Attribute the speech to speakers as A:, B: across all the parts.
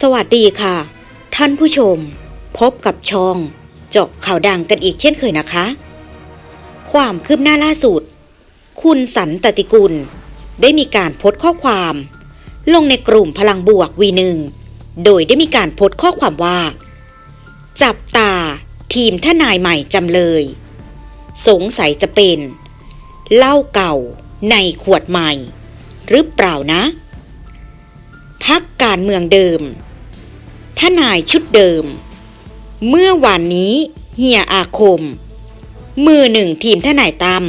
A: สวัสดีค่ะ ท่านผู้ชม พบกับช่องเจาะข่าวดังกันอีกเช่นเคยนะคะ ความคืบหน้าล่าสุด คุณสันตติกุล ได้มีการโพสต์ข้อความ ลงในกลุ่มพลังบวกวีหนึ่งโดยได้มีการโพสต์ข้อความว่า จับตาทีมทนายใหม่จำเลย สงสัยจะเป็นเหล้าเก่าในขวดใหม่ หรือเปล่านะพักการเมืองเดิม นายชุดเดิม เมื่อวานนี้เฮียอาคม มือหนึ่งทีมทนายตาม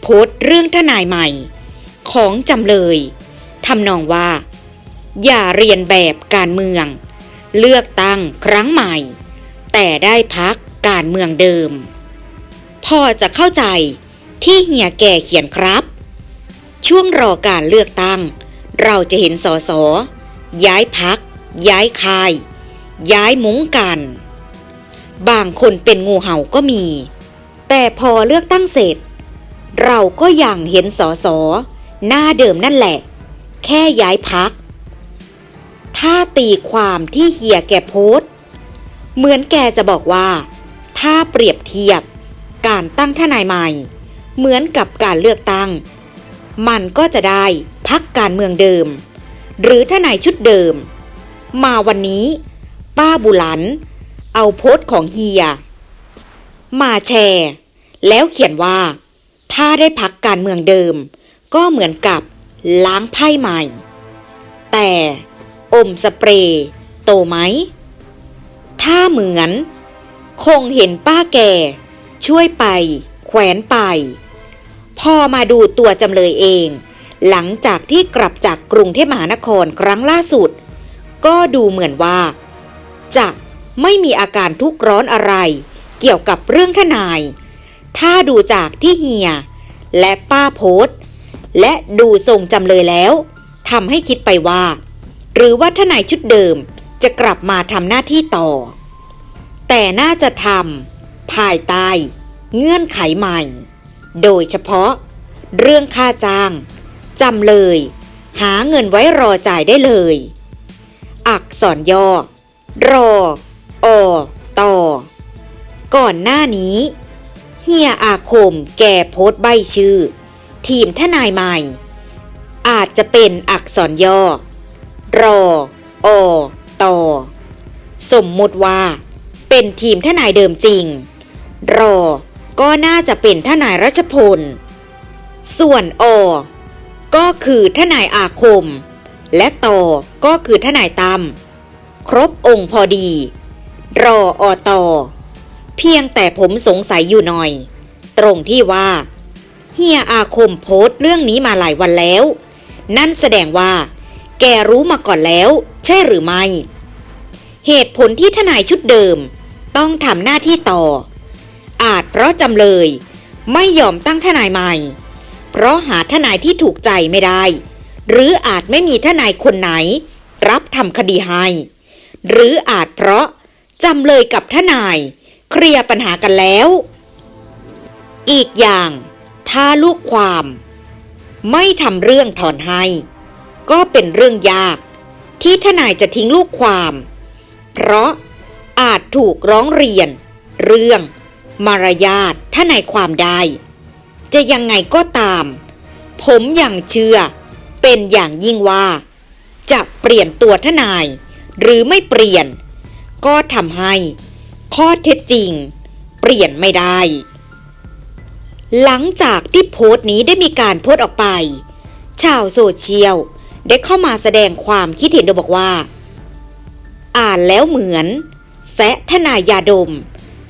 A: โพสต์เรื่องทนายใหม่ ของจำเลยทำนองว่า อย่าเรียนแบบการเมือง เลือกตั้งครั้งใหม่ แต่ได้พักการเมืองเดิม พอจะเข้าใจที่เฮียแก่เขียนครับ ช่วงรอการเลือกตั้ง เราจะเห็นสอสอย้ายพัก ย้ายคาย ย้ายมุ้งกัน บางคนเป็นงูเห่าก็มี แต่พอเลือกตั้งเสร็จ เราก็ยังเห็นสอสอหน้าเดิมนั่นแหละ แค่ย้ายพัก ถ้าตีความที่เฮียแกโพสต์เหมือนแกจะบอกว่า ถ้าเปรียบเทียบ การตั้งทนายใหม่ เหมือนกับการเลือกตั้ง มันก็จะได้พักการเมืองเดิม หรือทนายชุดเดิม มาวันนี้ ป้าบุหลัน เอาโพสต์ของเฮีย มาแชร์ แล้วเขียนว่า ถ้าได้พักการเมืองเดิม ก็เหมือนกับล้างไพ่ใหม่ แต่อมสเปรย์โตไหม ถ้าเหมือน คงเห็นป้าแก่ช่วยไป แขวนไป พอมาดูตัวจำเลยเอง หลังจากที่กลับจากกรุงเทพมหานครครั้งล่าสุด ก็ดูเหมือนว่า จะไม่มีอาการทุกข์ร้อนอะไร เกี่ยวกับเรื่องทนาย ถ้าดูจากที่เฮีย และป้าโพสต์และดูทรงจำเลยแล้วทำให้คิดไปว่า หรือว่าทนายชุดเดิมจะกลับมาทำหน้าที่ต่อ แต่น่าจะทำภายใต้เงื่อนไขใหม่ โดยเฉพาะ เรื่องค่าจ้างจำเลย หาเงินไว้รอจ่ายได้เลย อักษรย่อ รออต่อก่อนหน้านี้ เฮียอาคมแก่โพสใบชื่อ ทีมทนายใหม่ อาจจะเป็นอักษรย่อ รออต่อสมมุติว่า เป็นทีมทนายเดิมจริง รอ ก็น่าจะเป็นทนายรัชพล ส่วนอ ก็คือทนายอาคม และต่อก็คือทนายตั้มครบองค์พอดี รออตอเพียงแต่ผมสงสัยอยู่หน่อย ตรงที่ว่า เฮียอาคมโพสต์เรื่องนี้มาหลายวันแล้ว นั่นแสดงว่า แกรู้มาก่อนแล้ว ใช่หรือไม่ เหตุผลที่ทนายชุดเดิม ต้องทำหน้าที่ต่อ อาจเพราะจำเลย ไม่ยอมตั้งทนายใหม่ เพราะหาทนายที่ถูกใจไม่ได้ หรืออาจไม่มีทนายคนไหน รับทำคดีให้ หรืออาจเพราะจำเลยกับทนาย เคลียร์ปัญหากันแล้ว อีกอย่างถ้าลูกความ ไม่ทำเรื่องถอนให้ ก็เป็นเรื่องยาก ที่ทนายจะทิ้งลูกความ เพราะอาจถูกร้องเรียน เรื่องมารยาททนายความได้ จะยังไงก็ตาม ผมยังเชื่อ เป็นอย่างยิ่งว่า จะเปลี่ยนตัวทนาย หรือไม่เปลี่ยน ก็ทำให้ข้อเท็จจริง เปลี่ยนไม่ได้ หลังจากที่โพสต์นี้ได้มีการโพสต์ออกไป ชาวโซเชียลได้เข้ามาแสดงความคิดเห็นโดยบอกว่า อ่านแล้วเหมือนแซะทนายยาดม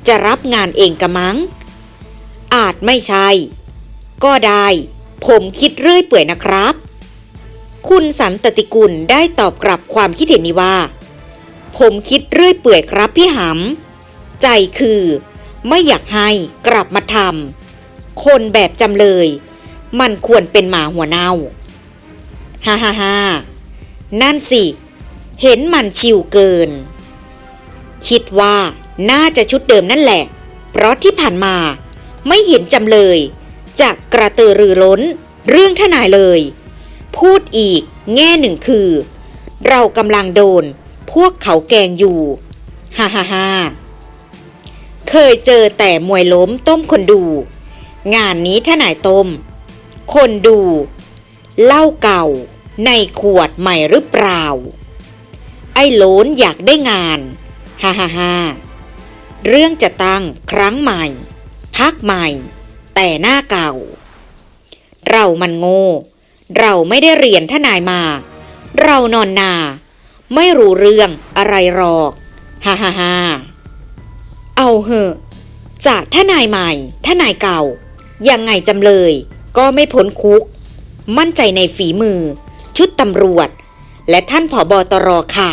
A: จะรับงานเองกะมัง อาจไม่ใช่ ก็ได้ ผมคิดเรื่อยเปื่อยนะครับ คุณสันตติกุลได้ตอบกลับความคิดเห็นนี้ว่า ผมคิดเรื่อยเปื่อยครับพี่หำ ใจคือ ไม่อยากให้กลับมาทำคนแบบจำเลย มันควรเป็นหมาหัวเน่าฮ่าฮ่าฮ่านั่นสิ เห็นมันชิวเกิน คิดว่าน่าจะชุดเดิมนั่นแหละ เพราะที่ผ่านมาไม่เห็นจำเลยจะกระตือรือร้น เรื่องทนายเลย พูดอีก แง่หนึ่งคือ เรากำลังโดน พวกเขาแกงอยู่ฮ่าฮ่าฮ่าเคยเจอแต่มวยล้มต้มคนดู งานนี้ถ้านายต้ม คนดูเหล้าเก่า ในขวดใหม่หรือเปล่า ไอ้โหลนอยากได้งานฮ่าฮ่าฮ่าเรื่องจะตั้งครั้งใหม่ พักใหม่ แต่หน้าเก่า เรามันโง่ เราไม่ได้เรียนทนายมา เรานอนนา ไม่รู้เรื่องอะไรหรอกฮ่าฮ่าฮ่าเอาเหอะจะทนายใหม่ทนายเก่า ยังไงจำเลย ก็ไม่พ้นคุก มั่นใจในฝีมือ ชุดตำรวจ และท่านผอบอตรค่ะ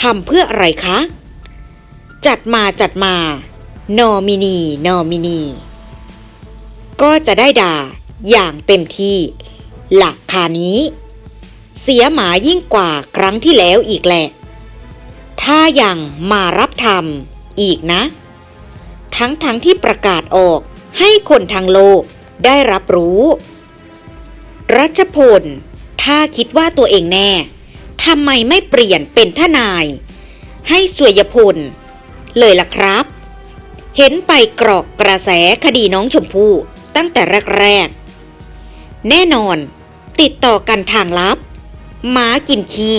A: ทำเพื่ออะไรคะ จัดมาจัดมา นอมินี นอมินี ก็จะได้ด่า อย่างเต็มที่ หลักคานี้ เสียหมายิ่งกว่าครั้งที่แล้วอีกแหละ ถ้ายังมารับทำอีกนะ ทั้งทั้งที่ประกาศออกให้คนทางโลกได้รับรู้ รัชพล ถ้าคิดว่าตัวเองแน่ทำไมไม่เปลี่ยนเป็นทนาย ให้สวยพล เลยล่ะครับ เห็นไปกรอกกระแสคดีน้องชมพู่ตั้งแต่แรกๆ แน่นอน ติดต่อกันทางลับหมากินขี้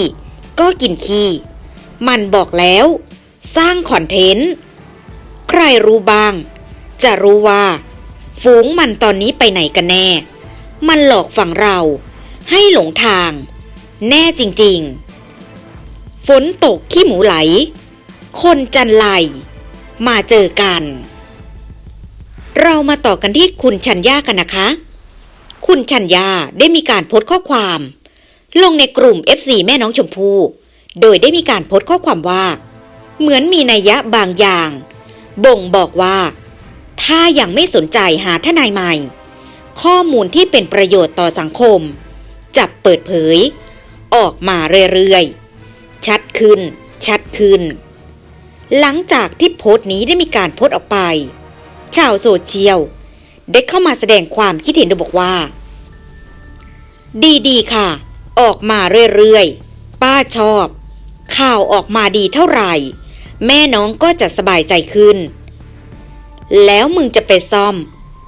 A: ก็กินขี้มันบอกแล้ว สร้างคอนเทนต์ ใครรู้บ้าง จะรู้ว่า ฝูงมันตอนนี้ไปไหนกันแน่ มันหลอกฝั่งเรา ให้หลงทาง แน่จริงๆ ฝนตกขี้หมูไหล คนจันไหล มาเจอกัน เรามาต่อกันที่คุณชัญญากันนะคะ คุณชัญญาได้มีการโพสต์ข้อความ ลงในกลุ่ม FC แม่น้องชมพู่โดยได้มีการโพสต์ข้อความว่า เหมือนมีนัยยะบางอย่าง บ่งบอกว่า ถ้ายังไม่สนใจหาทนายใหม่ ข้อมูลที่เป็นประโยชน์ต่อสังคมจะเปิดเผย ออกมาเรื่อยๆ ชัดขึ้น ชัดขึ้น หลังจากที่โพสต์นี้ได้มีการโพสต์ออกไป ชาวโซเชียล ได้เข้ามาแสดงความคิดเห็นโดยบอกว่า ดีๆค่ะ ออกมาเรื่อยๆ ป้าชอบ ข่าวออกมาดีเท่าไหร่ แม่น้องก็จะสบายใจขึ้น แล้วมึงจะไปซ่อม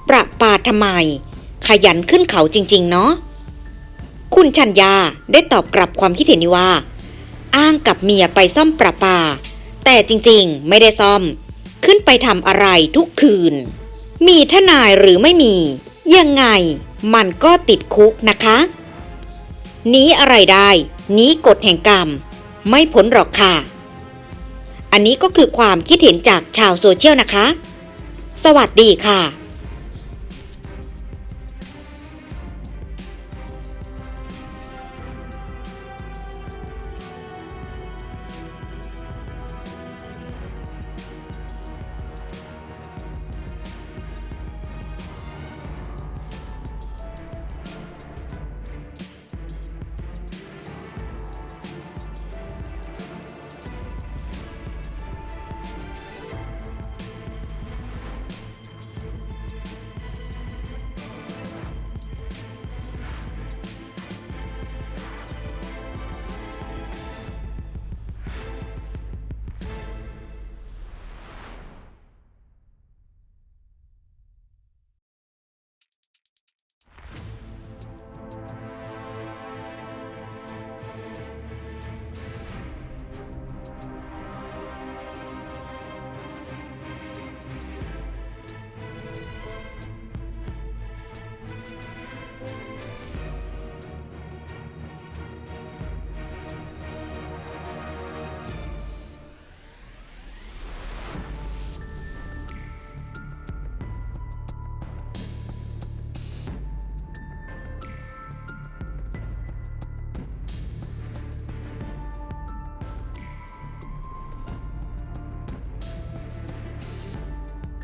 A: ประปาทำไม ขยันขึ้นเขาจริง ๆ เนาะคุณชัญญาได้ตอบกลับความคิดเห็นนี้ว่า อ้างกับเมียไปซ่อมประปา แต่จริงๆ ไม่ได้ซ่อม ขึ้นไปทำอะไรทุกคืน มีทนายหรือไม่มี ยังไงมันก็ติดคุกนะคะหนี้อะไรได้หนี้กฎแห่งกรรม ไม่พ้นหรอกค่ะ อันนี้ก็คือความคิดเห็นจากชาวโซเชียลนะคะ สวัสดีค่ะ